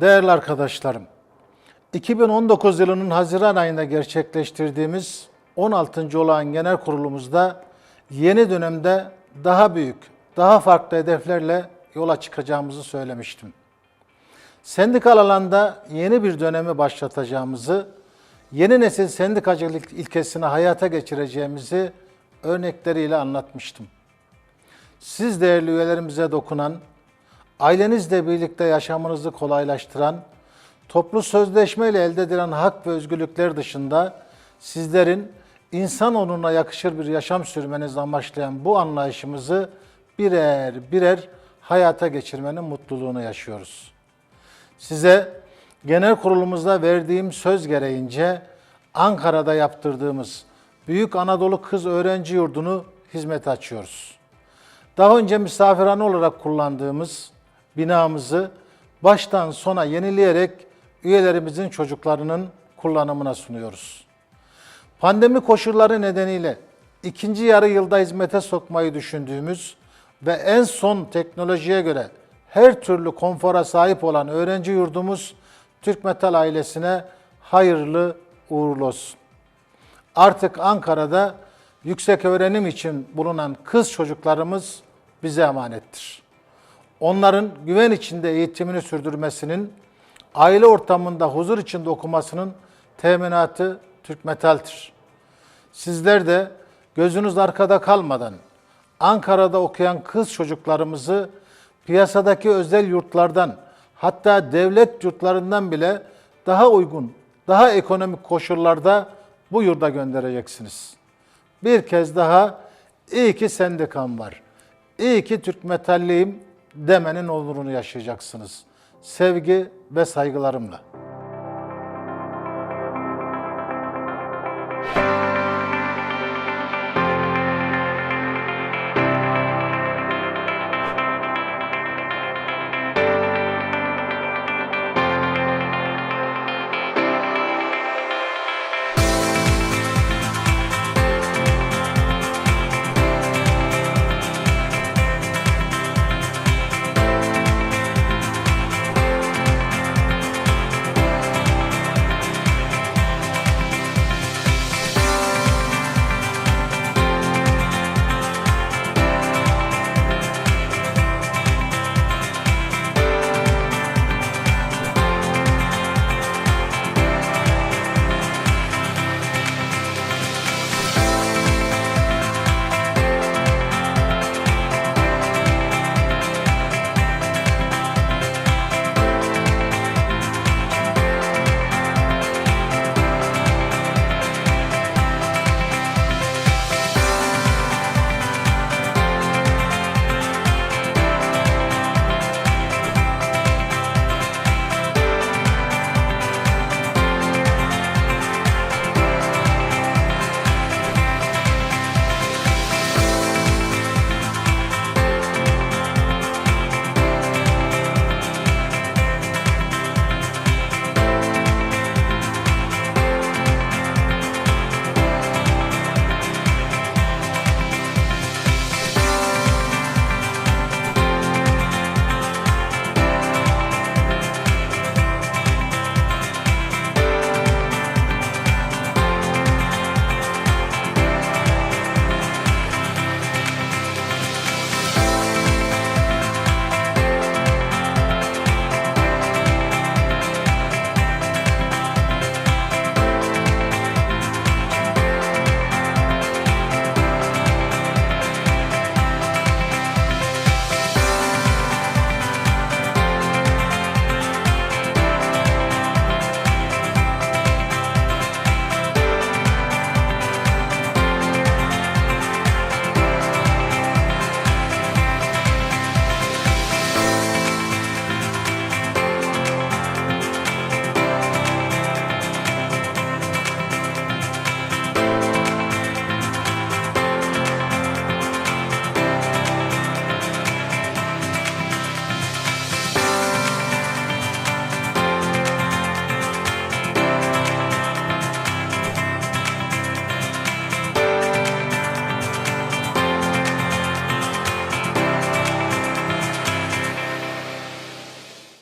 Değerli arkadaşlarım, 2019 yılının Haziran ayında gerçekleştirdiğimiz 16. olağan genel kurulumuzda yeni dönemde daha büyük, daha farklı hedeflerle yola çıkacağımızı söylemiştim. Sendikal alanda yeni bir dönemi başlatacağımızı, yeni nesil sendikacılık ilkesini hayata geçireceğimizi örnekleriyle anlatmıştım. Siz değerli üyelerimize dokunan, ailenizle birlikte yaşamınızı kolaylaştıran, toplu sözleşme ile elde edilen hak ve özgürlükler dışında sizlerin insan onuruna yakışır bir yaşam sürmenizi amaçlayan bu anlayışımızı birer birer hayata geçirmenin mutluluğunu yaşıyoruz. Size genel kurulumuzda verdiğim söz gereğince Ankara'da yaptırdığımız Büyük Anadolu Kız Öğrenci Yurdu'nu hizmete açıyoruz. Daha önce misafirhane olarak kullandığımız binamızı baştan sona yenileyerek üyelerimizin çocuklarının kullanımına sunuyoruz. Pandemi koşulları nedeniyle ikinci yarı yılda hizmete sokmayı düşündüğümüz ve en son teknolojiye göre her türlü konfora sahip olan öğrenci yurdumuz Türk Metal ailesine hayırlı uğurlu olsun. Artık Ankara'da yüksek öğrenim için bulunan kız çocuklarımız bize emanettir. Onların güven içinde eğitimini sürdürmesinin, aile ortamında huzur içinde okumasının teminatı Türk Metal'tir. Sizler de gözünüz arkada kalmadan Ankara'da okuyan kız çocuklarımızı piyasadaki özel yurtlardan hatta devlet yurtlarından bile daha uygun, daha ekonomik koşullarda bu yurda göndereceksiniz. Bir kez daha iyi ki sendikam var. İyi ki Türk Metalliyim demenin onurunu yaşayacaksınız. Sevgi ve saygılarımla.